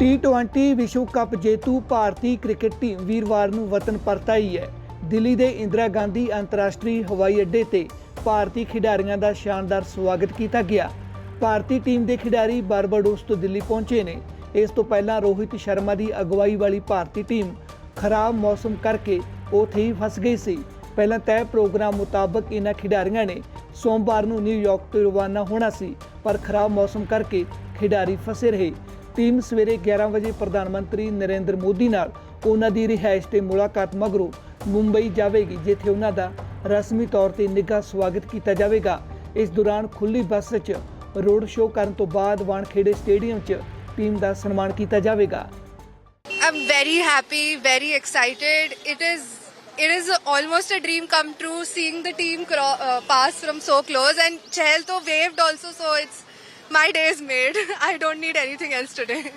T20 ਵਿਸ਼ਵ cup ਜੇਤੂ ਭਾਰਤੀ cricket team ਵੀਰਵਾਰ ਨੂੰ ਵਤਨ ਪਰਤ ਆਈ ਹੈ। ਦਿੱਲੀ ਦੇ ਇੰਦਰਾ ਗਾਂਧੀ ਅੰਤਰਰਾਸ਼ਟਰੀ ਹਵਾਈ ਅੱਡੇ ਤੇ ਭਾਰਤੀ ਖਿਡਾਰੀਆਂ ਦਾ ਸ਼ਾਨਦਾਰ ਸਵਾਗਤ ਕੀਤਾ ਗਿਆ। ਭਾਰਤੀ ਟੀਮ ਦੇ ਖਿਡਾਰੀ ਬਾਰਬਾਡੋਸ ਤੋਂ ਦਿੱਲੀ ਪਹੁੰਚੇ ਨੇ। ਇਸ ਤੋਂ ਪਹਿਲਾਂ ਰੋਹਿਤ ਸ਼ਰਮਾ ਦੀ ਅਗਵਾਈ ਵਾਲੀ ਭਾਰਤੀ ਟੀਮ ਖਰਾਬ ਮੌਸਮ ਕਰਕੇ ਉੱਥੇ ਹੀ ਫਸ ਗਈ ਸੀ। ਪਹਿਲਾਂ ਤੈਅ ਪ੍ਰੋਗਰਾਮ ਮੁਤਾਬਕ ਇਹਨਾਂ ਖਿਡਾਰੀਆਂ ਨੇ ਸੋਮਵਾਰ ਨੂੰ ਨਿਊਯਾਰਕ ਤੋਂ ਰਵਾਨਾ ਹੋਣਾ ਸੀ, ਪਰ ਖਰਾਬ ਮੌਸਮ ਕਰਕੇ ਖਿਡਾਰੀ ਫਸੇ ਰਹੇ। ਟੀਮ ਸਵੇਰੇ 11 ਵਜੇ ਪ੍ਰਧਾਨ ਮੰਤਰੀ ਨਰਿੰਦਰ ਮੋਦੀ ਨਾਲ ਉਹਨਾਂ ਦੀ ਰਿਹਾਇਸ਼ ਤੇ ਮੁਲਾਕਾਤ ਮਗਰੋਂ ਮੁੰਬਈ ਜਾਵੇਗੀ ਜਿੱਥੇ ਉਹਨਾਂ ਦਾ ਰਸਮੀ ਤੌਰ ਤੇ ਨਿੱਘਾ ਸਵਾਗਤ ਕੀਤਾ ਜਾਵੇਗਾ ਇਸ ਦੌਰਾਨ ਖੁੱਲੀ ਬੱਸ 'ਚ ਰੋਡ ਸ਼ੋਅ ਕਰਨ ਤੋਂ ਬਾਅਦ ਵਾਨਖੇੜੇ ਸਟੇਡੀਅਮ 'ਚ ਟੀਮ ਦਾ ਸਨਮਾਨ ਕੀਤਾ ਜਾਵੇਗਾ I'm very happy, very excited. It is it is almost a dream come true seeing the team cro- uh, pass from so close and Chahal to waved also so it's my day is made. I don't need anything else today.